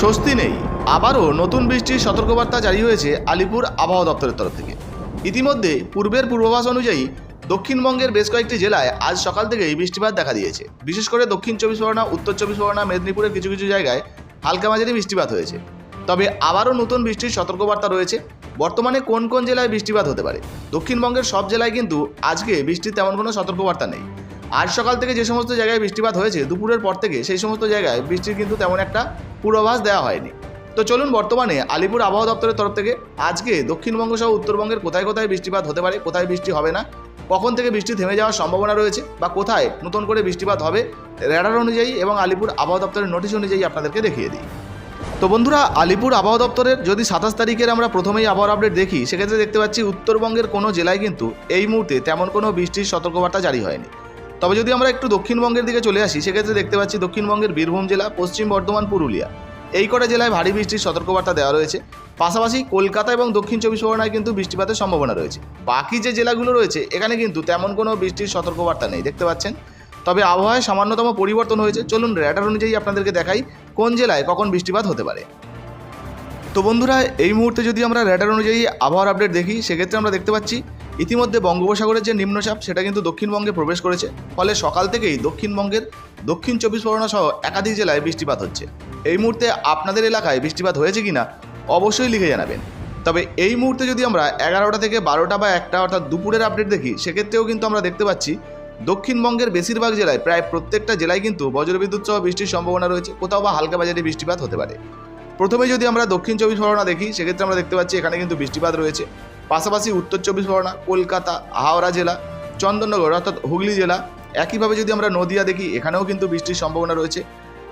স্বস্তি নেই। আবারও নতুন বৃষ্টির সতর্কবার্তা জারি হয়েছে আলিপুর আবহাওয়া দপ্তরের তরফ থেকে। ইতিমধ্যে পূর্বের পূর্বাভাস অনুযায়ী দক্ষিণবঙ্গের বেশ কয়েকটি জেলায় আজ সকাল থেকেই বৃষ্টিপাত দেখা দিয়েছে। বিশেষ করে দক্ষিণ চব্বিশ পরগনা, উত্তর চব্বিশ পরগনা, মেদিনীপুরের কিছু কিছু জায়গায় হালকা মাঝারি বৃষ্টিপাত হয়েছে। তবে আবারও নতুন বৃষ্টির সতর্কবার্তা রয়েছে। বর্তমানে কোন কোন জেলায় বৃষ্টিপাত হতে পারে? দক্ষিণবঙ্গের সব জেলায় কিন্তু আজকে বৃষ্টির তেমন কোনো সতর্কবার্তা নেই। আজ সকাল থেকে যে সমস্ত জায়গায় বৃষ্টিপাত হয়েছে, দুপুরের পর থেকে সেই সমস্ত জায়গায় বৃষ্টির কিন্তু তেমন একটা পূর্বাভাস দেওয়া হয়নি। তো চলুন বর্তমানে আলিপুর আবহাওয়া দপ্তরের তরফ থেকে আজকে দক্ষিণবঙ্গ সহ উত্তরবঙ্গের কোথায় কোথায় বৃষ্টিপাত হতে পারে, কোথায় বৃষ্টি হবে না, কখন থেকে বৃষ্টি থেমে যাওয়ার সম্ভাবনা রয়েছে বা কোথায় নতুন করে বৃষ্টিপাত হবে রেডার অনুযায়ী এবং আলিপুর আবহাওয়া দপ্তরের নোটিশ অনুযায়ী আপনাদেরকে দেখিয়ে দিই। তো বন্ধুরা, আলিপুর আবহাওয়া দপ্তরের যদি সাতাশ তারিখের আমরা প্রথমেই আবহাওয়ার আপডেট দেখি, সেক্ষেত্রে দেখতে পাচ্ছি উত্তরবঙ্গের কোনো জেলায় কিন্তু এই মুহূর্তে তেমন কোনো বৃষ্টির সতর্কবার্তা জারি হয়নি। তবে যদি আমরা একটু দক্ষিণবঙ্গের দিকে চলে আসি, সেক্ষেত্রে দেখতে পাচ্ছি দক্ষিণবঙ্গের বীরভূম জেলা, পশ্চিম বর্ধমান, পুরুলিয়া। এই কটা জেলায় ভারী বৃষ্টির সতর্কবার্তা দেওয়া রয়েছে। পাশাপাশি কলকাতা এবং দক্ষিণ চব্বিশ পরগনায় কিন্তু বৃষ্টিপাতের সম্ভাবনা রয়েছে। বাকি যে জেলাগুলো রয়েছে, এখানে কিন্তু তেমন কোনো বৃষ্টির সতর্কবার্তা নেই, দেখতে পাচ্ছেন? তবে আবহাওয়ায় সামান্যতম পরিবর্তন হয়েছে। চলুন র্যাডার অনুযায়ী আপনাদেরকে দেখাই কোন জেলায় কখন বৃষ্টিপাত হতে পারে। তো বন্ধুরা, এই মুহূর্তে যদি আমরা র্যাডার অনুযায়ী আবহাওয়ার আপডেট দেখি, সেক্ষেত্রে আমরা দেখতে পাচ্ছি ইতিমধ্যে বঙ্গোপসাগরের যে নিম্নচাপ, সেটা কিন্তু দক্ষিণবঙ্গে প্রবেশ করেছে। ফলে সকাল থেকেই দক্ষিণবঙ্গের দক্ষিণ চব্বিশ পরগনা সহ একাধিক জেলায় বৃষ্টিপাত হচ্ছে। এই মুহূর্তে আপনাদের এলাকায় বৃষ্টিপাত হয়েছে কিনা, অবশ্যই লিখে জানাবেন। তবে এই মুহূর্তে যদি আমরা এগারোটা থেকে বারোটা বা একটা অর্থাৎ দুপুরের আপডেট দেখি, সেক্ষেত্রেও কিন্তু আমরা দেখতে পাচ্ছি, দক্ষিণবঙ্গের বেশিরভাগ জেলায় প্রায় প্রত্যেকটা জেলায় কিন্তু বজ্রবিদ্যুৎ সহ বৃষ্টির সম্ভাবনা রয়েছে। কোথাও বা হালকা বাজারে বৃষ্টিপাত হতে পারে। প্রথমে যদি আমরা দক্ষিণ চব্বিশ পরগনা দেখি, সেক্ষেত্রে আমরা দেখতে পাচ্ছি এখানে কিন্তু বৃষ্টিপাত রয়েছে। পাশাপাশি উত্তর চব্বিশ পরগনা, কলকাতা, হাওড়া জেলা, চন্দননগর অর্থাৎ হুগলি জেলা, একইভাবে যদি আমরা নদিয়া দেখি, এখানেও কিন্তু বৃষ্টির সম্ভাবনা রয়েছে।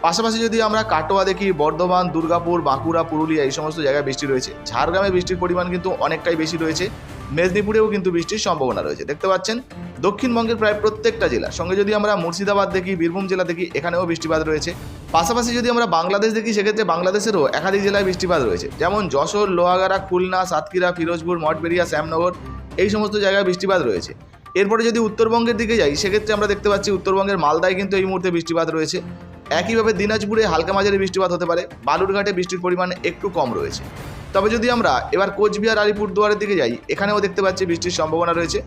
পাশাপাশি যদি আমরা কাটোয়া দেখি, বর্ধমান, দুর্গাপুর, বাঁকুড়া, পুরুলিয়া এই সমস্ত জায়গায় বৃষ্টি রয়েছে। ঝাড়গ্রামে বৃষ্টির পরিমাণ কিন্তু অনেকটাই বেশি রয়েছে। মেদিনীপুরেও কিন্তু বৃষ্টির সম্ভাবনা রয়েছে। দেখতে পাচ্ছেন, দক্ষিণবঙ্গের প্রায় প্রত্যেকটা জেলা সঙ্গে যদি আমরা মুর্শিদাবাদ দেখি, বীরভূম জেলা দেখি, এখানেও বৃষ্টিপাত রয়েছে। পাশাপাশি যদি আমরা বাংলাদেশ দেখি, সেক্ষেত্রে বাংলাদেশেরও একাধিক জেলায় বৃষ্টিপাত রয়েছে। যেমন যশোর, লোহাগাড়া, খুলনা, সাতক্ষীরা, ফিরোজপুর, মঠবেড়িয়া, শ্যামনগর, এই সমস্ত জায়গায় বৃষ্টিপাত রয়েছে। এরপরে যদি উত্তরবঙ্গের দিকে যাই, সেক্ষেত্রে আমরা দেখতে পাচ্ছি, উত্তরবঙ্গের মালদায় কিন্তু এই মুহূর্তে বৃষ্টিপাত রয়েছে। একইভাবে দিনাজপুরে হালকা মাঝারি বৃষ্টিপাত হতে পারে। বালুরঘাটে বৃষ্টির পরিমাণ একটু কম রয়েছে। তবে যদি আমরা এবার কোচবিহার আলিপুরদুয়ারের দিকে যাই, এখানেও দেখতে পাচ্ছি বৃষ্টির সম্ভাবনা রয়েছে।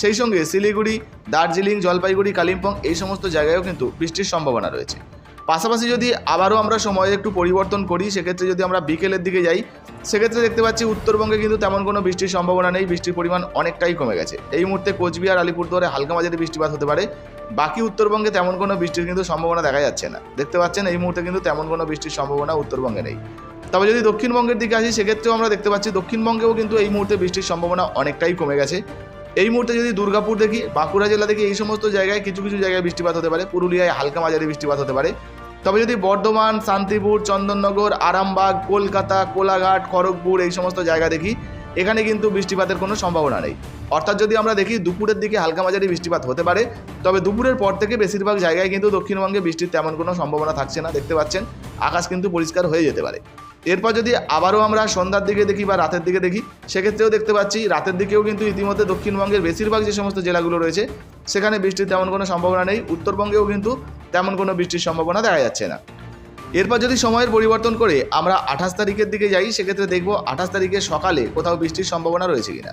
সেই সঙ্গে শিলিগুড়ি, দার্জিলিং, জলপাইগুড়ি, কালিম্পং এই সমস্ত জায়গায়ও কিন্তু বৃষ্টির সম্ভাবনা রয়েছে। পাশাপাশি যদি আবারও আমরা সময় একটু পরিবর্তন করি, সেক্ষেত্রে যদি আমরা বিকেলের দিকে যাই, সেক্ষেত্রে দেখতে পাচ্ছি উত্তরবঙ্গে কিন্তু তেমন কোনো বৃষ্টির সম্ভাবনা নেই, বৃষ্টির পরিমাণ অনেকটাই কমে গেছে। এই মুহূর্তে কোচবিহার, আলিপুরদুয়ারে হালকা মাঝারি বৃষ্টিপাত হতে পারে। বাকি উত্তরবঙ্গে তেমন কোনো বৃষ্টির কিন্তু সম্ভাবনা দেখা যাচ্ছে না। দেখতে পাচ্ছেন, এই মুহূর্তে কিন্তু তেমন কোনো বৃষ্টির সম্ভাবনা উত্তরবঙ্গে নেই। তবে যদি দক্ষিণবঙ্গের দিকে আসি, সেক্ষেত্রেও আমরা দেখতে পাচ্ছি দক্ষিণবঙ্গেও কিন্তু এই মুহূর্তে বৃষ্টির সম্ভাবনা অনেকটাই কমে গেছে। এই মুহূর্তে যদি দুর্গাপুর দেখি, বাঁকুড়া জেলা থেকে এই সমস্ত জায়গায় কিছু কিছু জায়গায় বৃষ্টিপাত হতে পারে। পুরুলিয়ায় হালকা মাঝারি বৃষ্টিপাত হতে পারে। তবে যদি বর্ধমান, শান্তিপুর, চন্দননগর, আরামবাগ, কলকাতা, কোলাঘাট, খড়গপুর এই সমস্ত জায়গা দেখি, এখানে কিন্তু বৃষ্টিপাতের কোনো সম্ভাবনা নেই। অর্থাৎ যদি আমরা দেখি, দুপুরের দিকে হালকা মাঝারি বৃষ্টিপাত হতে পারে, তবে দুপুরের পর থেকে বেশিরভাগ জায়গায় কিন্তু দক্ষিণবঙ্গে বৃষ্টির তেমন কোনো সম্ভাবনা থাকছে না, দেখতে পাচ্ছেন। আকাশ কিন্তু পরিষ্কার হয়ে যেতে পারে। এরপর যদি আবারও আমরা সন্ধ্যার দিকে দেখি বা রাতের দিকে দেখি, সেক্ষেত্রেও দেখতে পাচ্ছি, রাতের দিকেও কিন্তু ইতিমধ্যে দক্ষিণবঙ্গের বেশিরভাগ যে সমস্ত জেলাগুলো রয়েছে, সেখানে বৃষ্টির তেমন কোনো সম্ভাবনা নেই। উত্তরবঙ্গেও কিন্তু তেমন কোনো বৃষ্টির সম্ভাবনা দেখা যাচ্ছে না। এরপর যদি সময়ের পরিবর্তন করে আমরা আঠাশ তারিখের দিকে যাই, সেক্ষেত্রে দেখব আঠাশ তারিখের সকালে কোথাও বৃষ্টির সম্ভাবনা রয়েছে কিনা।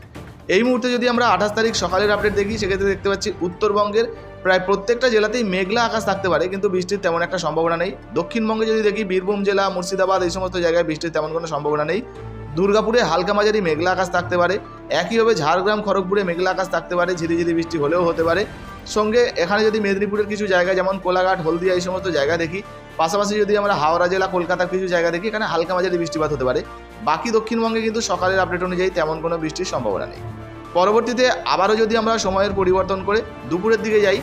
এই মুহূর্তে যদি আমরা আঠাশ তারিখ সকালের আপডেট দেখি, সেক্ষেত্রে দেখতে পাচ্ছি উত্তরবঙ্গের প্রায় প্রত্যেকটা জেলাতেই মেঘলা আকাশ থাকতে পারে, কিন্তু বৃষ্টির তেমন একটা সম্ভাবনা নেই। দক্ষিণবঙ্গে যদি দেখি বীরভূম জেলা, মুর্শিদাবাদ, এই সমস্ত জায়গায় বৃষ্টির তেমন কোনো সম্ভাবনা নেই। দুর্গাপুরে হালকা মাঝারি মেঘলা আকাশ থাকতে পারে। একইভাবে ঝাড়গ্রাম, খড়গপুরে মেঘলা আকাশ থাকতে পারে, ঝিরিঝিরি বৃষ্টি হলেও হতে পারে। সঙ্গে এখানে যদি মেদিনীপুরের কিছু জায়গা, যেমন কোলাঘাট, হলদিয়া, এই সমস্ত জায়গা দেখি, পাশাপাশি যদি আমরা হাওড়া জেলা, কলকাতার কিছু জায়গা দেখি, এখানে হালকা মাঝারি বৃষ্টিপাত হতে পারে। বাকি দক্ষিণবঙ্গে কিন্তু সকালের আপডেট অনুযায়ী তেমন কোনো বৃষ্টির সম্ভাবনা নেই। পরবর্তীতে আবারও যদি আমরা সময়ের পরিবর্তন করে দুপুরের দিকে যাই,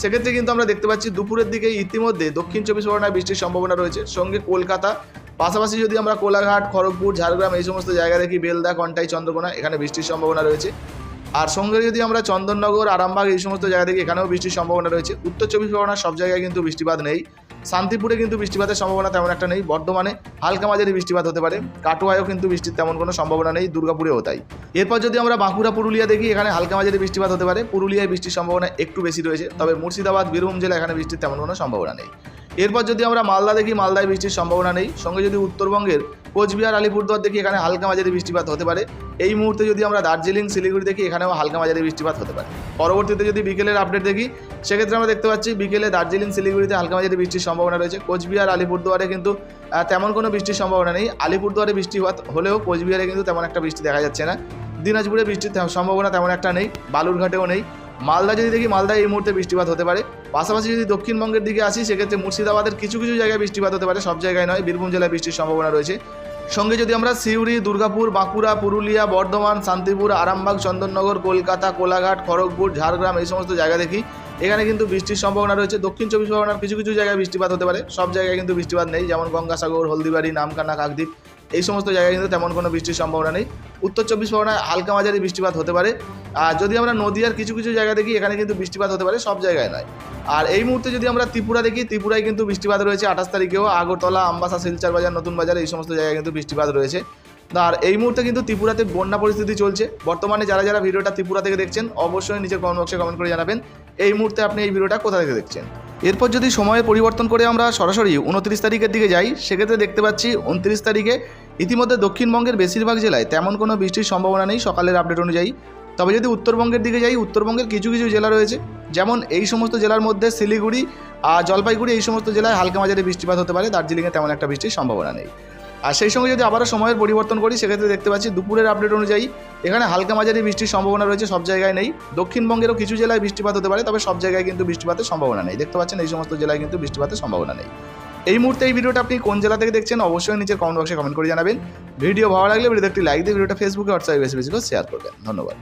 সেক্ষেত্রে কিন্তু আমরা দেখতে পাচ্ছি দুপুরের দিকে ইতিমধ্যে দক্ষিণ চব্বিশ পরগনায় বৃষ্টির সম্ভাবনা রয়েছে। সঙ্গে কলকাতা, পাশাপাশি যদি আমরা কোলাঘাট, খড়গপুর, ঝাড়গ্রাম, এই সমস্ত জায়গা দেখি, বেলদা, কন্টাই, চন্দ্রকোনা, এখানে বৃষ্টির সম্ভাবনা রয়েছে। আর সঙ্গে যদি আমরা চন্দননগর, আরামবাগ এই সমস্ত জায়গা দেখি, এখানেও বৃষ্টির সম্ভাবনা রয়েছে। উত্তর চব্বিশ পরগনার সব জায়গায় কিন্তু বৃষ্টিপাত নেই। শান্তিপুরে কিন্তু বৃষ্টিপাতের সম্ভাবনা তেমন একটা নেই। বর্ধমানে হালকা মাঝারি বৃষ্টিপাত হতে পারে। কাটোয়ায়ও কিন্তু বৃষ্টির তেমন কোনো সম্ভাবনা নেই। দুর্গাপুরেও তাই। এরপর যদি আমরা বাঁকুড়া, পুরুলিয়া দেখি, এখানে হালকা মাঝারি বৃষ্টিপাত হতে পারে। পুরুলিয়ায় বৃষ্টির সম্ভাবনা একটু বেশি রয়েছে। তবে মুর্শিদাবাদ, বীরভূম জেলা এখানে বৃষ্টির তেমন কোনো সম্ভাবনা নেই। এরপর যদি আমরা মালদা দেখি, মালদায় বৃষ্টির সম্ভাবনা নেই। সঙ্গে যদি উত্তরবঙ্গের কোচবিহার, আলিপুরদুয়ার দেখি এখানে হালকা মাঝারি বৃষ্টিপাত হতে পারে। এই মুহূর্তে যদি আমরা দার্জিলিং, শিলিগুড়ি দেখি, এখানেও হালকা মাঝারি বৃষ্টিপাত হতে পারে। পরবর্তীতে যদি বিকেলের আপডেট দেখি, সেক্ষেত্রে আমরা দেখতে পাচ্ছি বিকেলে দার্জিলিং, শিলিগুড়িতে হালকা মাঝারি বৃষ্টির সম্ভাবনা রয়েছে। কোচবিহার, আলিপুরদুয়ারে কিন্তু তেমন কোনো বৃষ্টির সম্ভাবনা নেই। আলিপুরদুয়ারে বৃষ্টিপাত হলেও কোচবিহারে কিন্তু তেমন একটা বৃষ্টি দেখা যাচ্ছে না। দিনাজপুরে বৃষ্টির সম্ভাবনা তেমন একটা নেই, বালুরঘাটেও নেই। মালদা যদি দেখি, মালদায় এই মুহূর্তে বৃষ্টিপাত হতে পারে। পাশাপাশি যদি দক্ষিণবঙ্গের দিকে আসি, সেক্ষেত্রে মুর্শিদাবাদের কিছু কিছু জায়গায় বৃষ্টিপাত হতে পারে। সব জায়গায় নয়, বীরভূম জেলায় বৃষ্টির সম্ভাবনা রয়েছে। সঙ্গে যদি আমরা সিউড়ি, দুর্গাপুর, বাঁকুড়া, পুরুলিয়া, বর্ধমান, শান্তিপুর, আরামবাগ, চন্দননগর, কলকাতা, কোলাঘাট, খড়গপুর, ঝাড়গ্রাম এই সমস্ত জায়গা দেখি, এখানে কিন্তু বৃষ্টির সম্ভাবনা রয়েছে। দক্ষিণ চব্বিশ পরগনার কিছু কিছু জায়গায় বৃষ্টিপাত হতে পারে। সব জায়গায় কিন্তু বৃষ্টিপাত নেই, যেমন গঙ্গাসাগর, হলদিবাড়ি, নামকানা, কাকদ্বীপ। এই সমস্ত জায়গায় কিন্তু তেমন কোনো বৃষ্টির সম্ভাবনা নেই। উত্তর চব্বিশ পরগনায় হালকা মাঝারি বৃষ্টিপাত হতে পারে। আর যদি আমরা নদীয়ার কিছু কিছু জায়গা দেখি, এখানে কিন্তু বৃষ্টিপাত হতে পারে, সব জায়গায় নয়। আর এই মুহূর্তে যদি আমরা ত্রিপুরা দেখি, ত্রিপুরায় কিন্তু বৃষ্টিপাত রয়েছে আঠাশ তারিখেও। আগরতলা, আমবাসা, শিলচর বাজার, নতুন বাজার এই সমস্ত জায়গায় কিন্তু বৃষ্টিপাত রয়েছে। আর এই মুহূর্তে কিন্তু ত্রিপুরাতে বন্যা পরিস্থিতি চলছে। বর্তমানে যারা যারা ভিডিওটা ত্রিপুরা থেকে দেখছেন, অবশ্যই নিচের কমেন্ট বক্সে কমেন্ট করে জানাবেন, এই মুহূর্তে আপনি এই ভিডিওটা কোথা থেকে দেখছেন? এরপর যদি সময়ের পরিবর্তন করে আমরা সরাসরি উনত্রিশ তারিখের দিকে যাই, সেক্ষেত্রে দেখতে পাচ্ছি উনত্রিশ তারিখে ইতিমধ্যে দক্ষিণবঙ্গের বেশিরভাগ জেলায় তেমন কোনো বৃষ্টির সম্ভাবনা নেই সকালের আপডেট অনুযায়ী। তবে যদি উত্তরবঙ্গের দিকে যাই, উত্তরবঙ্গের কিছু কিছু জেলা রয়েছে, যেমন এই সমস্ত জেলার মধ্যে শিলিগুড়ি আর জলপাইগুড়ি এই সমস্ত জেলায় হালকা মাঝারি বৃষ্টিপাত হতে পারে, দার্জিলিংয়ে তেমন একটা বৃষ্টির সম্ভাবনা নেই। আর সেই সঙ্গে যদি আবারও সময়ের পরিবর্তন করি, সেক্ষেত্রে দেখতে পাচ্ছি দুপুরের আপডেট অনুযায়ী এখানে হালকা মাঝারি বৃষ্টির সম্ভাবনা রয়েছে, সব জায়গায় নেই। দক্ষিণবঙ্গেরও কিছু জেলায় বৃষ্টিপাত হতে পারে, তবে সব জায়গায় কিন্তু বৃষ্টিপাতের সম্ভাবনা নেই। দেখতে পাচ্ছেন এই সমস্ত জেলায় কিন্তু বৃষ্টিপাতের সম্ভাবনা নেই। এই মুহূর্তে এই ভিডিওটা আপনি কোন জেলা থেকে দেখছেন, অবশ্যই নিচে কমেন্ট বক্সে কমেন্ট করে জানাবেন। ভিডিও ভালো লাগলে ভিডিওতে একটি লাইক দিয়ে ভিডিওটা ফেসবুকে হোয়াটসঅ্যাপে বেশি বেশি করে শেয়ার করবেন। ধন্যবাদ।